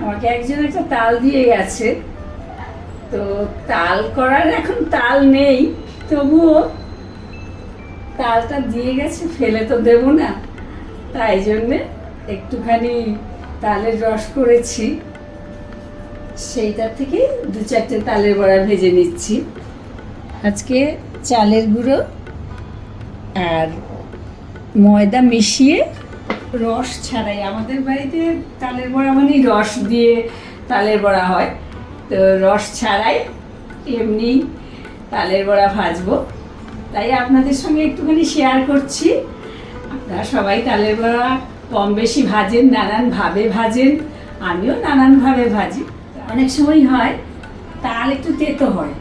আমাকে একজন একটা তাল দিয়ে গেছে। তো তাল করার এখন তাল নেই, তবুও তালটা দিয়ে গেছে, ফেলে তো দেবো না। তাই জন্যে একটুখানি তালের রস করেছি। সেইটা থেকে দু চারটে তালের বড়া ভেজে নিচ্ছি। আজকে চালের গুঁড়ো আর ময়দা মিশিয়ে রস ছাড়াই। আমাদের বাড়িতে তালের বড়া মানে রস দিয়ে তালের বড়া হয়। তো রস ছাড়াই এমনি তালের বড়া ভাজবো। তাই আপনাদের সঙ্গে একটুখানি শেয়ার করছি। আপনারা সবাই তালের বড়া কম বেশি ভাজেন নানানভাবে ভাজেন। আমিও নানানভাবে ভাজি। অনেক সময় হয়, তাল একটু তেতো হয়।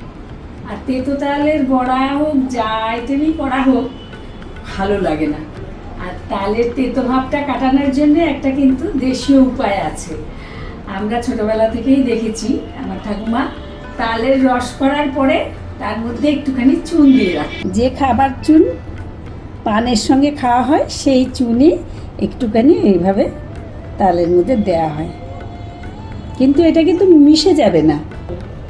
আর তেতো তালের বড়া হোক, যা আইটেমই করা হোক, ভালো লাগে না। আর তালের তেতো ভাবটা কাটানোর জন্য একটা কিন্তু দেশীয় উপায় আছে। আমরা ছোটবেলা থেকেই দেখেছি আমার ঠাকুমা তালের রস করার পরে তার মধ্যে একটুখানি চুন দিয়ে রাখে। যে খাবার চুন পানের সঙ্গে খাওয়া হয়, সেই চুনই একটুখানি এইভাবে তালের মধ্যে দেওয়া হয়। কিন্তু এটা কিন্তু মিশে যাবে না।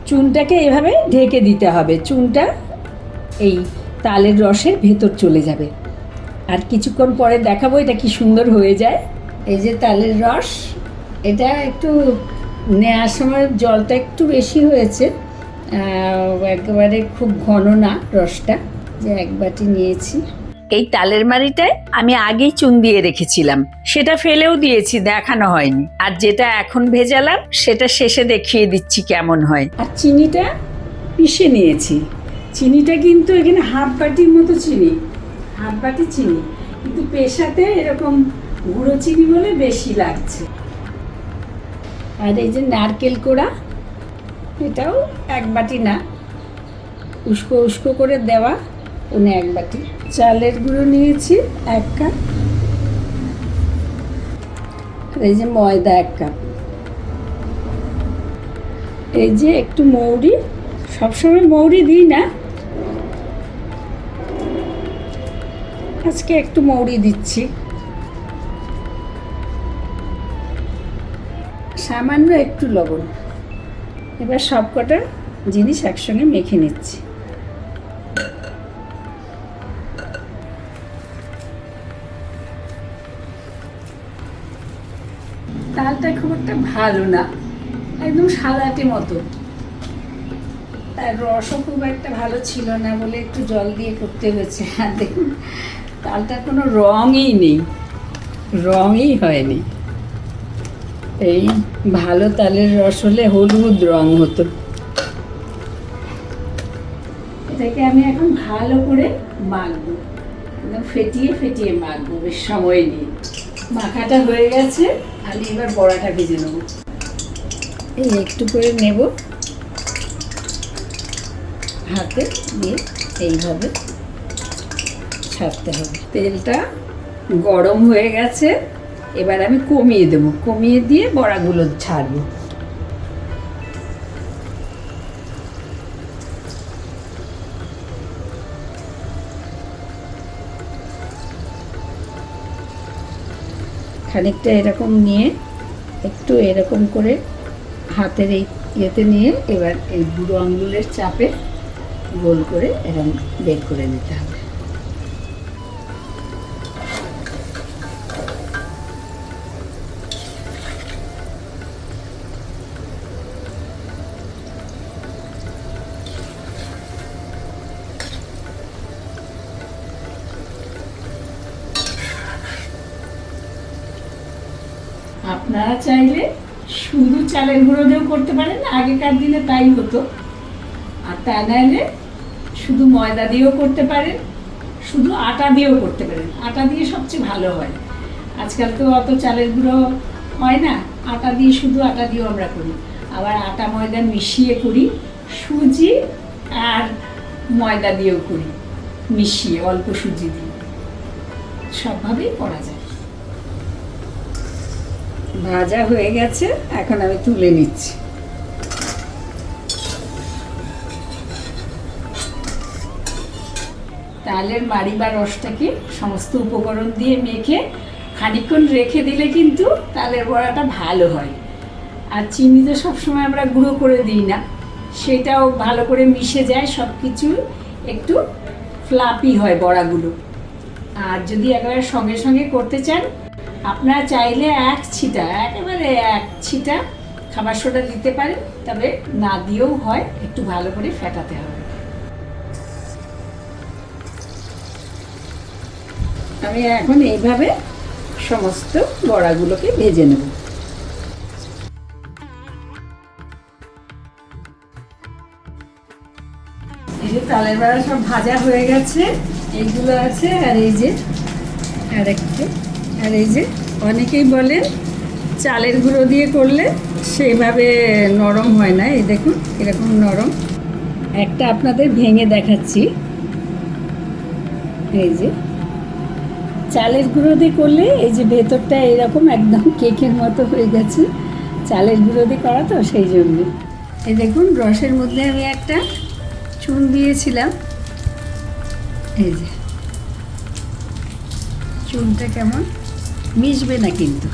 চুনটাকে এভাবে ঢেকে দিতে হবে। চুনটা এই তালের রসের ভেতর চলে যাবে। আর কিছুক্ষণ পরে দেখাবো এটা কি সুন্দর হয়ে যায়। এই যে তালের রস, এটা একটু নেওয়ার সময় জলটা একটু বেশি হয়েছে। একেবারে খুব ঘন না রসটা, যে এক বাটি নিয়েছি। এই তালের মারিটায় আমি আগেই চুন দিয়ে রেখেছিলাম। সেটা ফেলেও দিয়েছি, দেখানো হয়নি। আর যেটা এখন ভেজালাম, সেটা শেষে দেখিয়ে দিচ্ছি কেমন হয়। আর চিনিটা পিষে নিয়েছি। চিনিটা কিন্তু এখানে হাফ বাটির মতো চিনি। হাফ বাটি চিনি, কিন্তু পেশাতে এরকম গুঁড়ো চিনি বলে বেশি লাগছে। আর এই যে নারকেল কোড়া, এটাও এক বাটি না। উস্কো উস্কো করে দেওয়া, উনি এক বাটি। চালের গুঁড়ো নিয়েছি, এক কাপ। আর এই যে ময়দা এক কাপ। এই যে একটু মৌরি, সবসময় মৌরি দিই না আজকে একটু মৌরি দিচ্ছি। সামান্য একটু লবণ। এবার সব কটা জিনিস একসঙ্গে মেখে নিচ্ছি। তালটা খুব একটা ভালো না, একদম সাদাটে মতো। তার রসও খুব একটা ভালো ছিল না বলে একটু জল দিয়ে করতে হয়েছে। দেখুন তালটার কোনো রঙই নেই, রঙই হয়নি। এই ভালো তালের রস হলে হলুদ রং হতো। এটাকে আমি এখন ভালো করে মাখবো। একদম ফেটিয়ে ফেটিয়ে মাখবো, বেশ সময় নিয়ে। মাখাটা হয়ে গেছে, আমি এবার বড়াটা ভেজে নেব। এই একটু করে নেব। হাতে দিয়ে এইভাবে। ছাড়তে হবে। তেলটা গরম হয়ে গেছে, এবার আমি কমিয়ে দেব। কমিয়ে দিয়ে বড়াগুলো ছাড়বো। খানিকটা এরকম নিয়ে, একটু এরকম করে হাতের এই ইয়েতে নিয়ে এবার এই বুড়ো আঙুলের চাপে গোল করে এরকম বের করে নিতে হবে। আপনারা চাইলে শুধু চালের গুঁড়ো দিয়েও করতে পারেন, আগেকার দিনে তাই হতো। আর তা নাইলে শুধু ময়দা দিয়েও করতে পারেন, শুধু আটা দিয়েও করতে পারেন। আটা দিয়ে সবচেয়ে ভালো হয়। আজকাল তো অত চালের গুঁড়ো হয় না, আটা দিয়ে শুধু আটা দিয়েও আমরা করি। আবার আটা ময়দা মিশিয়ে করি, সুজি আর ময়দা দিয়েও করি, মিশিয়ে, অল্প সুজি দিয়ে। সবভাবেই করা যায়। ভাজা হয়ে গেছে, এখন আমি তুলে নিচ্ছি। তালের মাড়ি বা রসটাকে সমস্ত উপকরণ দিয়ে মেখে খানিকক্ষণ রেখে দিলে কিন্তু তালের বড়াটা ভালো হয়। আর চিনি তো সবসময় আমরা গুঁড়ো করে দিই না, সেটাও ভালো করে মিশে যায় সব কিছু একটু ফ্লাপি হয় বড়াগুলো। আর যদি একেবারে সঙ্গে সঙ্গে করতে চান আপনারা চাইলে এক ছিটা, একেবারে এক ছিটা খাবার সোডা দিতে পারেন, তবে না দিয়েও হয়, একটু ভালো করে ফেটাতে হবে। আমি এখন এইভাবে সমস্ত বড়াগুলোকে ভেজে নেব। এই যে তালের বড়া সব ভাজা হয়ে গেছে, এইগুলো আছে, আর এই যে আর একটু আর এই যে অনেকেই বলেন চালের গুঁড়ো দিয়ে করলে সেইভাবে নরম হয় না। এই দেখুন, এরকম নরম। একটা আপনাদের ভেঙে দেখাচ্ছি। এই যে চালের গুঁড়ো দিয়ে করলে এই যে ভেতরটা এরকম একদম কেকের মতো হয়ে গেছে। চালের গুঁড়ো দিয়ে করা তো সেই জন্য। এই দেখুন, রসের মধ্যে আমি একটা চুন দিয়েছিলাম। এই যে চুনটা কেমন? মিশবে না কিন্তু।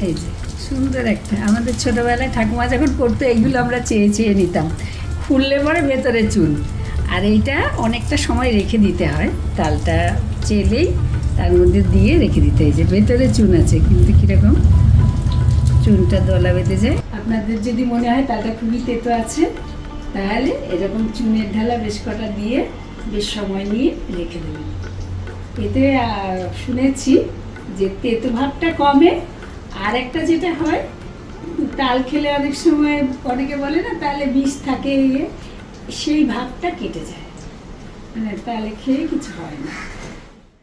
এই যে, সুন্দর একটা। আমাদের ছোটোবেলায় ঠাকুমা যখন করতো এইগুলো আমরা চেয়ে চেয়ে নিতাম। খুললে পরে ভেতরে চুন আর এইটা অনেকটা সময় রেখে দিতে হয়। তালটা চেলেই তার মধ্যে দিয়ে রেখে দিতে হয়। যে, ভেতরে চুন আছে। কিন্তু কীরকম? চুনটা দলা বেঁধে যায়। আপনাদের যদি মনে হয় তালটা খুবই তেতো আছে, তাহলে এরকম চুনের ঢালা বেশ কটা দিয়ে বেশ সময় নিয়ে রেখে দেবেন। এতে শুনেছি যে তেতো ভাবটা কমে আর একটা যেটা হয়, তাল খেলে অনেক সময় অনেকে বলে না, তালে বিষ থাকে ইয়ে সেই ভাবটা কেটে যায়। মানে তালে খেয়ে কিছু হয় না।